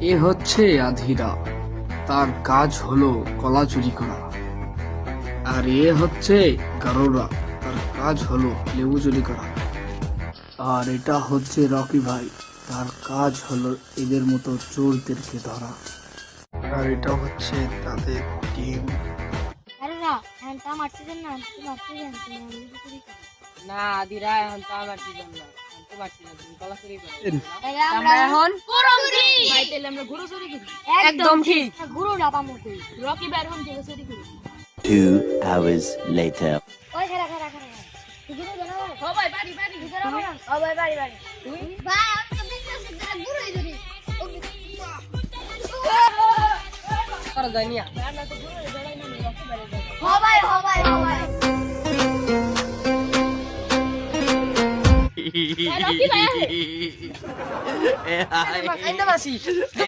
এ হচ্ছে আধিরা তার কাজ হলো কলা চুরি করা। আর এ হচ্ছে গারোরা। তার কাজ হলো লেবু চুরি করা। আর এটা হচ্ছে রকি ভাই। তার কাজ হলো এদের মতো চোরদেরকে ধরা। আর এটা হচ্ছে তাদের টিম। না আদিরা এখন তো আমার সিজন না। তো না আমরা এখন গুরু গুরু একদম ঠিক গুরু ডাবা মতো রকি বের হন থেকে চুরি করি Two hours later. ওই খারা খারা খারা গুরু জানো ও বাড়ি বাড়ি ও ভাই বাড়ি বাড়ি ভাই আমি তো বিশ্বাস করে গুরুই ধরি করা যায় নিয়া হ ভাই হ ভাই রকি ভাই আইন্দা মাসি